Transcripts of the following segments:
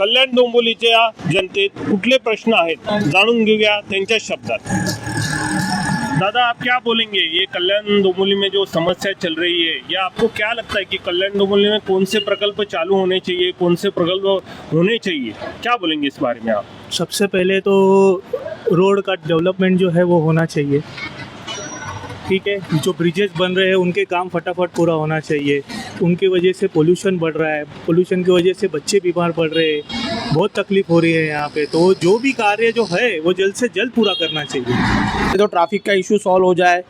कल्याण डोंबिवलीच्या जनतेत कुठले प्रश्न आहेत जाणून घेऊया त्यांच्याच शब्दात. दादा, आप क्या बोलेंगे? ये कल्याण डोंबिवली में जो समस्या चल रही है, या आपको क्या लगता है कि कल्याण डोंबिवली में कौन से प्रकल्प चालू होने चाहिए, कौन से प्रकल्प होने चाहिए? क्या बोलेंगे इस बारे में आप? सबसे पहले तो रोड का डेवलपमेंट जो है वो होना चाहिए। ठीक है, जो ब्रिजेस बन रहे हैं, उनके काम फटाफट पूरा होना चाहिए। उनकी वजह से पोल्यूशन बढ़ रहा है। पोल्यूशन की वजह से बच्चे बीमार पड़ रहे हैं। बहुत तकलीफ़ हो रही है यहाँ पे। तो जो भी कार्य जो है, वो जल्द से जल्द पूरा करना चाहिए। तो ट्रैफ़िक का इशू सॉल्व हो जाए।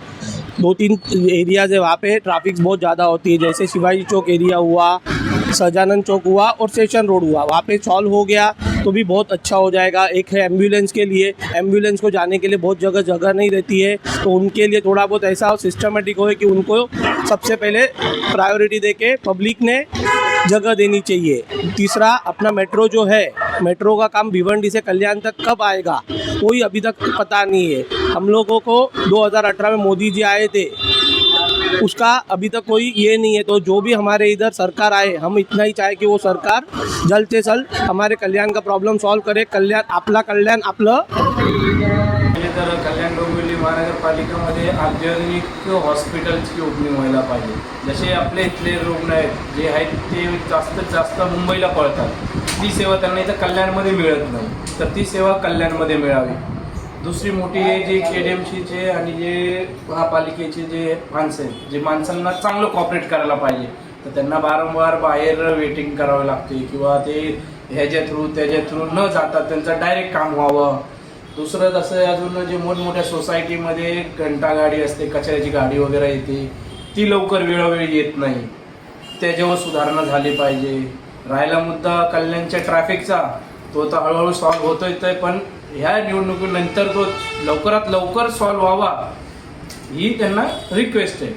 दो तीन एरियाज़ है, वहाँ पे ट्रैफ़िक बहुत ज़्यादा होती है। जैसे शिवाजी चौक एरिया हुआ सजानंद चौक हुआ और सेशन रोड हुआ। वहाँ पे सॉल्व हो गया तो भी बहुत अच्छा हो जाएगा। एक है एंबुलेंस के लिए। एंबुलेंस को जाने के लिए बहुत जगह जगह नहीं रहती है। तो उनके लिए थोड़ा बहुत ऐसा सिस्टमेटिक हो कि उनको सबसे पहले प्रायोरिटी दे के पब्लिक ने जगह देनी चाहिए। तीसरा, अपना मेट्रो जो है मेट्रो का काम भिवंडी से कल्याण तक कब आएगा? कोई अभी तक पता नहीं है। हम लोगों को 2018 में मोदी जी आए थे। उसका अभी तक कोई ये नहीं है। तो जो भी हमारे इधर सरकार आए हम इतना ही चाहे की वो सरकार जल्द से जल्द हमारे कल्याण का प्रॉब्लेम सॉल्व करे। कल्याण आपला कल्याण आपलं तर कल्याण डोंबिवली महानगरपालिकेमध्ये अत्याधुनिक हॉस्पिटल्सची ओपनिंग व्हायला पाहिजे. जसे आपले इथले रुग्ण आहेत जे आहेत ते जास्तीत जास्त मुंबईला पळतात. ती सेवा त्यांना इथं कल्याणमध्ये मिळत नाही. तर ती सेवा कल्याणमध्ये मिळावी. दुसरी मोठी आहे जे के डी एम सीचे आणि जे महापालिकेचे जे माणसं आहेत जे माणसांना चांगलं कॉपरेट करायला पाहिजे तर त्यांना वारंवार बाहेर वेटिंग करावं लागते किंवा ते ह्याच्या थ्रू त्याच्या थ्रू न जाता त्यांचं डायरेक्ट काम व्हावं. दुसरं जसं अजून जे मोठमोठ्या सोसायटीमध्ये घंटा गाडी असते कचऱ्याची गाडी वगैरे येते ती लवकर वेळोवेळी येत नाही. त्याच्यावर सुधारणा झाली पाहिजे. राहिला मुद्दा कल्याणच्या ट्रॅफिकचा तो तर हळूहळू सॉल्व्ह होतोय पण ह्या निवडणुकीनंतर तो लवकरात लवकर सॉल्व्ह व्हावा ही त्यांना रिक्वेस्ट आहे.